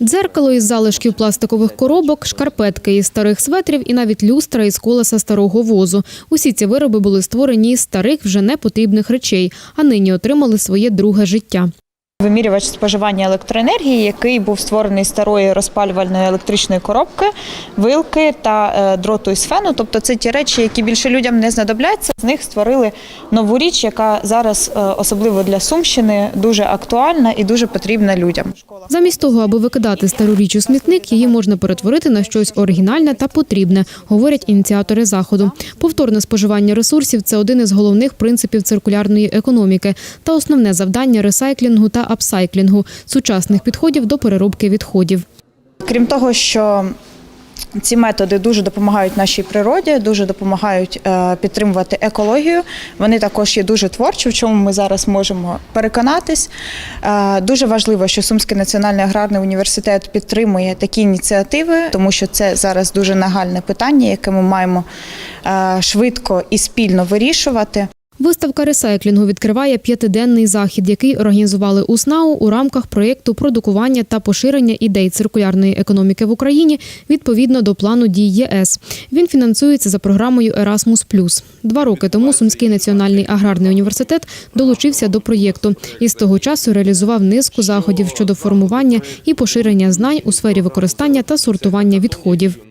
Дзеркало із залишків пластикових коробок, шкарпетки із старих светрів і навіть люстра із колеса старого возу. Усі ці вироби були створені із старих вже непотрібних речей, а нині отримали своє друге життя. Вимірювач споживання електроенергії, який був створений старої розпалювальної електричної коробки, вилки та е, дроту із фену. Тобто це ті речі, які більше людям не знадобляться. З них створили нову річ, яка зараз, е, особливо для Сумщини, дуже актуальна і дуже потрібна людям. Замість того, аби викидати стару річ у смітник, її можна перетворити на щось оригінальне та потрібне, говорять ініціатори заходу. Повторне споживання ресурсів це один із головних принципів циркулярної економіки та основне завдання ресайклінгу та апсайклінгу сучасних підходів до переробки відходів. Крім того, що ці методи дуже допомагають нашій природі, дуже допомагають е, підтримувати екологію. Вони також є дуже творчі, в чому ми зараз можемо переконатись. Е, Дуже важливо, що Сумський національний аграрний університет підтримує такі ініціативи, тому що це зараз дуже нагальне питання, яке ми маємо е, швидко і спільно вирішувати. Виставка ресайклінгу відкриває п'ятиденний захід, який організували у СНАУ у рамках проєкту продукування та поширення ідей циркулярної економіки в Україні відповідно до плану дій ЄС. Він фінансується за програмою Erasmus+. Два роки тому Сумський національний аграрний університет долучився до проєкту і з того часу реалізував низку заходів щодо формування і поширення знань у сфері використання та сортування відходів.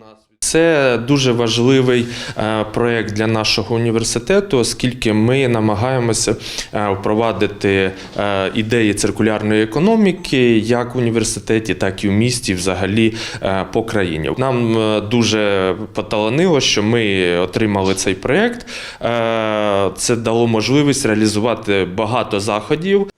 Це дуже важливий е, проєкт для нашого університету, оскільки ми намагаємося е, впровадити е, ідеї циркулярної економіки як в університеті, так і в місті, взагалі по країні. Нам дуже поталанило, що ми отримали цей проєкт. Це дало можливість реалізувати багато заходів.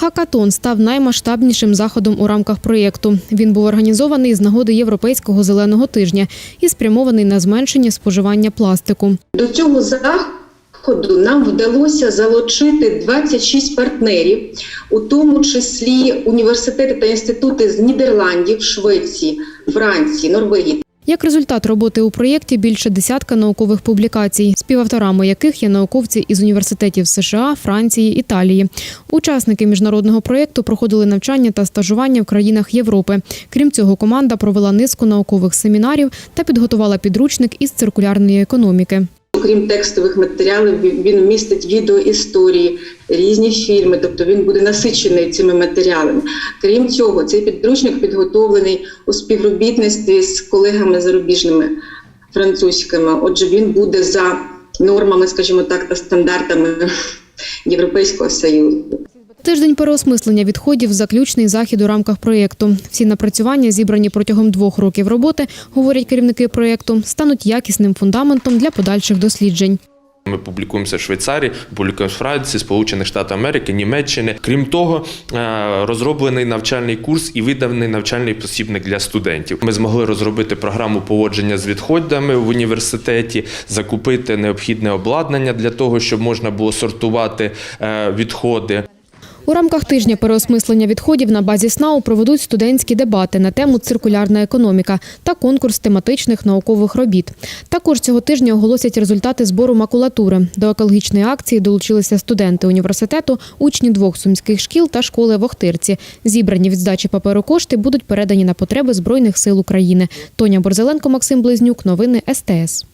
Хакатон став наймасштабнішим заходом у рамках проєкту. Він був організований з нагоди Європейського зеленого тижня і спрямований на зменшення споживання пластику. До цього заходу нам вдалося залучити 26 партнерів, у тому числі університети та інститути з Нідерландів, Швеції, Франції, Норвегії. Як результат роботи у проєкті більше десятка наукових публікацій, співавторами яких є науковці із університетів США, Франції, Італії. Учасники міжнародного проєкту проходили навчання та стажування в країнах Європи. Крім цього, команда провела низку наукових семінарів та підготувала підручник із циркулярної економіки. Окрім текстових матеріалів, він- він містить відеоісторії, різні фільми, тобто він буде насичений цими матеріалами. Крім цього, цей підручник підготовлений у співробітництві з колегами зарубіжними французькими. Отже, він буде за нормами, скажімо так, та стандартами Європейського Союзу. Тиждень переосмислення відходів заключний захід у рамках проєкту. Всі напрацювання, зібрані протягом двох років роботи, говорять керівники проєкту, стануть якісним фундаментом для подальших досліджень. Ми публікуємося в Швейцарії, публікуємося в Франції, Сполучених Штатів Америки, Німеччини. Крім того, е, розроблений навчальний курс і виданий навчальний посібник для студентів. Ми змогли розробити програму поводження з відходами в університеті, закупити необхідне обладнання для того, щоб можна було сортувати е, відходи. У рамках тижня переосмислення відходів на базі СНАУ проведуть студентські дебати на тему циркулярна економіка та конкурс тематичних наукових робіт. Також цього тижня оголосять результати збору макулатури. До екологічної акції долучилися студенти університету, учні двох сумських шкіл та школи в Охтирці. Зібрані від здачі паперу кошти будуть передані на потреби Збройних сил України. Тоня Борзеленко, Максим Близнюк. Новини СТС.